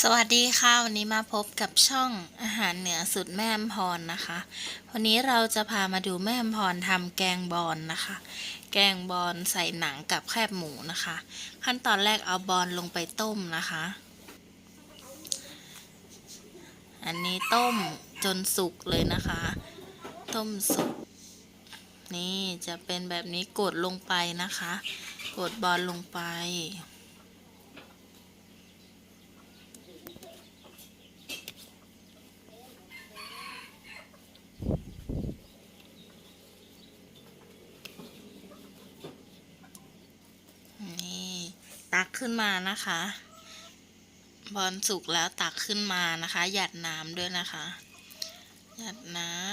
สวัสดีค่ะ วันนี้มาพบกับช่องอาหารเหนือสุดแม่อมพรนะคะ วันนี้เราจะพามาดูแม่อมพรทำแกงบอลนะคะ แกงบอลใส่หนังกับแคบหมูนะคะ ขั้นตอนแรกเอาบอลลงไปต้มนะคะ อันนี้ต้มจนสุกเลยนะคะ ต้มสุก นี่จะเป็นแบบนี้กดลงไปนะคะ กดบอลลงไป นี่ ตักขึ้นมานะคะ บอลสุกแล้วตักขึ้นมานะคะ หยัดน้ำด้วยนะคะ หยัดน้ำ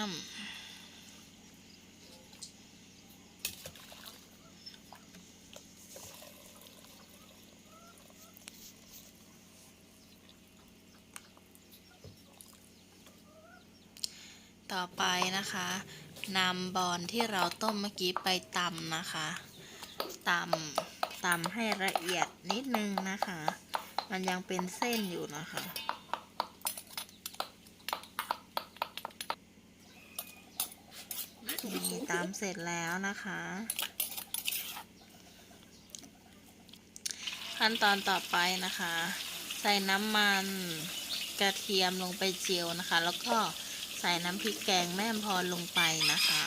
ต่อไปนะคะนำบอลที่เราต้มเมื่อกี้ไปตำนะคะตำ ตำให้ละเอียดนิดนึงนะคะ มันยังเป็นเส้นอยู่นะคะ นี่ตำเสร็จแล้วนะคะ ขั้นตอนต่อไปนะคะ ใส่น้ำมันกระเทียมลงไปเจียวนะคะ แล้วก็ใส่น้ำพริกแกงแม่พรลงไปนะคะ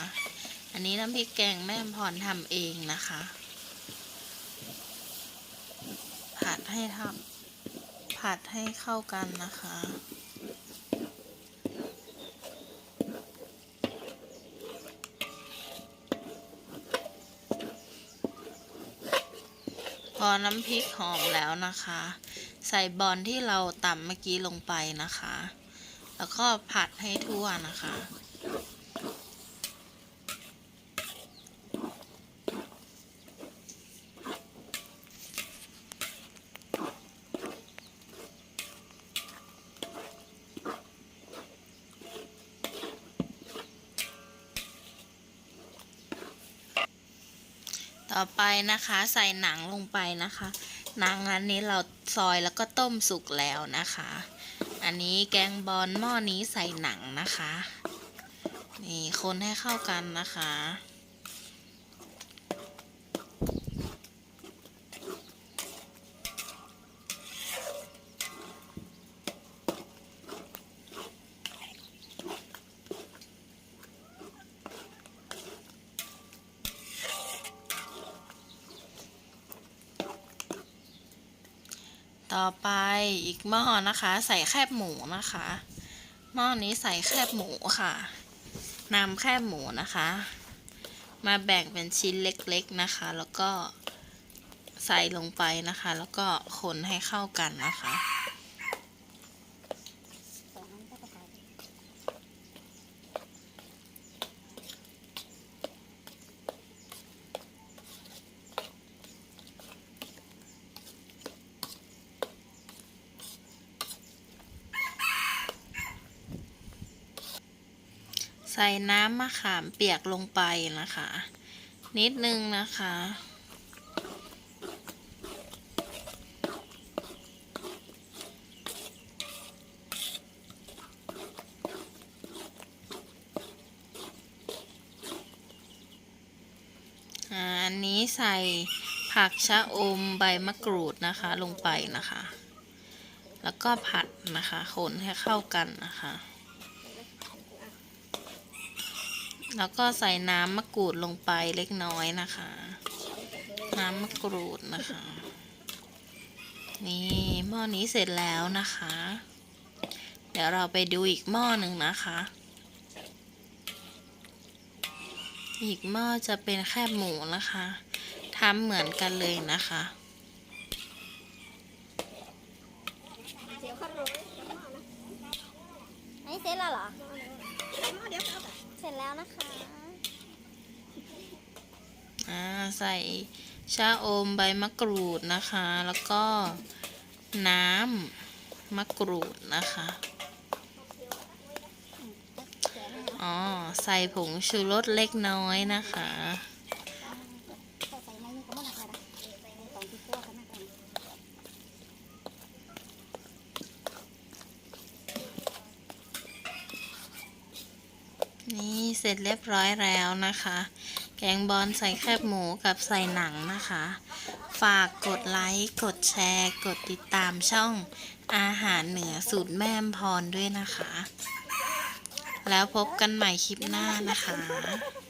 อันนี้น้ำพริกแกงแม่พรทำเองนะคะ ผัดให้ทำผัดให้เข้ากันนะคะ พอน้ำพริกหอมแล้วนะคะ ใส่บอลที่เราตำเมื่อกี้ลงไปนะคะ แล้วก็ผัดให้ทั่วนะคะ ต่อไปนะคะใส่หนังลงไปนะคะ หนังอันนี้เราซอยแล้วก็ต้มสุกแล้วนะคะ อันนี้แกงบอลหม้อนี้ใส่หนังนะคะ นี่คนให้เข้ากันนะคะ ต่อไปอีกหม้อนะคะ ใส่แคบหมูนะคะ หม้อนี้ใส่แคบหมูค่ะนำแคบหมูนะคะ มาแบ่งเป็นชิ้นเล็กๆนะคะ แล้วก็ใส่ลงไปนะคะ แล้วก็คนให้เข้ากันนะคะ ใส่น้ำมะขามเปียกลงไปนะคะ นิดนึงนะคะ อันนี้ใส่ผักชะอมใบมะกรูดนะคะลงไปนะคะ แล้วก็ผัดนะคะคนให้เข้ากันนะคะ แล้วก็ใส่น้ำมะกรูดลงไปเล็กน้อยนะคะ น้ำมะกรูดนะคะ นี่หม้อนี้เสร็จแล้วนะคะ เดี๋ยวเราไปดูอีกหม้อหนึ่งนะคะ อีกหม้อจะเป็นแคบหมูนะคะทำเหมือนกันเลยนะคะเดี๋ยวเขามาเดี๋ยวเข้ามานะอันนี้เสร็จแล้วเหรอ เดี๋ยวเข้ามาเสร็จแล้วนะคะ อ่า ใส่ชาอมใบมะกรูดนะคะ แล้วก็น้ำมะกรูดนะคะ อ๋อ ใส่ผงชูรสเล็กน้อยนะคะ ใส่ในนี้ก็ไม่หนักเลยนะใส่ในตอนที่คั่วกันนะกัน นี่เสร็จเรียบร้อยแล้วนะคะ แกงบอลใส่แคบหมูกับใส่หนังนะคะ ฝากกดไลค์ กดแชร์ กดติดตามช่องอาหารเหนือสูตรแม่พรด้วยนะคะ แล้วพบกันใหม่คลิปหน้านะคะ